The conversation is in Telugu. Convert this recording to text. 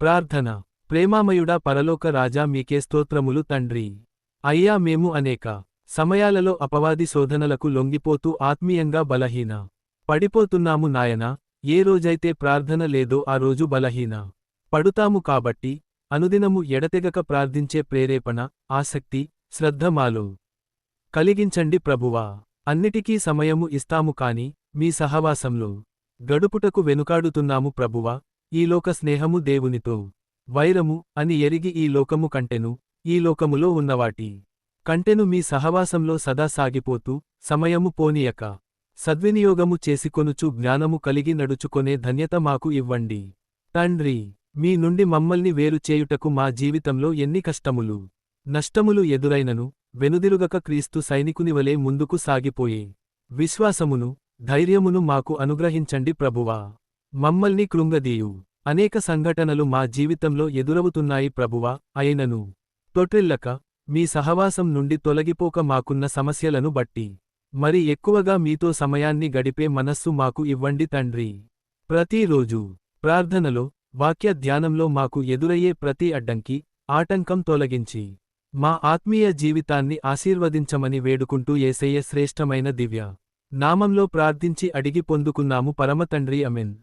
ప్రార్థన. ప్రేమామయుడా పరలోక రాజా మీకే స్తోత్రములు తండ్రి. అయ్యా మేము అనేక సమయాలలో అపవాది శోధనలకు లొంగిపోతూ ఆత్మీయంగా బలహీన పడిపోతున్నాము నాయనా. ఏ రోజైతే ప్రార్థన లేదో ఆ రోజు బలహీన పడుతాము కాబట్టి అనుదినము ఎడతెగక ప్రార్థించే ప్రేరేపణ ఆసక్తి శ్రద్ధ మాలో కలిగించండి ప్రభువా. అన్నిటికీ సమయము ఇస్తాము కాని మీ సహవాసంలో గడుపుటకు వెనుకాడుతున్నాము ప్రభువా. ఈ లోక స్నేహము దేవునితో. వైరము అని ఎరిగి ఈ లోకము కంటెను ఈ లోకములో ఉన్నవాటి. కంటెను మీ సహవాసంలో సదా సాగిపోతూ సమయము పోనీయక. సద్వినియోగము చేసికొనుచు జ్ఞానము కలిగి నడుచుకొనే ధన్యత మాకు ఇవ్వండి. తండ్రి మీ నుండి మమ్మల్ని వేరు చేయుటకు మా జీవితంలో ఎన్ని కష్టములు. నష్టములు ఎదురైనను వెనుదిరుగక క్రీస్తు సైనికునివలే ముందుకు సాగిపోయే. విశ్వాసమును ధైర్యమును మాకు అనుగ్రహించండి ప్రభువా. మమ్మల్ని కృంగదీయు. అనేక సంఘటనలు మా జీవితంలో ఎదురవుతున్నాయి ప్రభువా అయినను. తొట్రిల్లక మీ సహవాసం నుండి తొలగిపోక మాకున్న సమస్యలను బట్టి. మరి ఎక్కువగా మీతో సమయాన్ని గడిపే మనస్సు మాకు ఇవ్వండి తండ్రి. ప్రతిరోజు ప్రార్థనలో వాక్య ధ్యానంలో మాకు ఎదురయ్యే ప్రతి అడ్డంకి ఆటంకం తొలగించి. మా ఆత్మీయ జీవితాన్ని ఆశీర్వదించమని వేడుకుంటూ ఏసయ్య శ్రేష్టమైన దివ్య. నామంలో ప్రార్థించి అడిగి పొందుకున్నాము పరమతండ్రి అమెన్.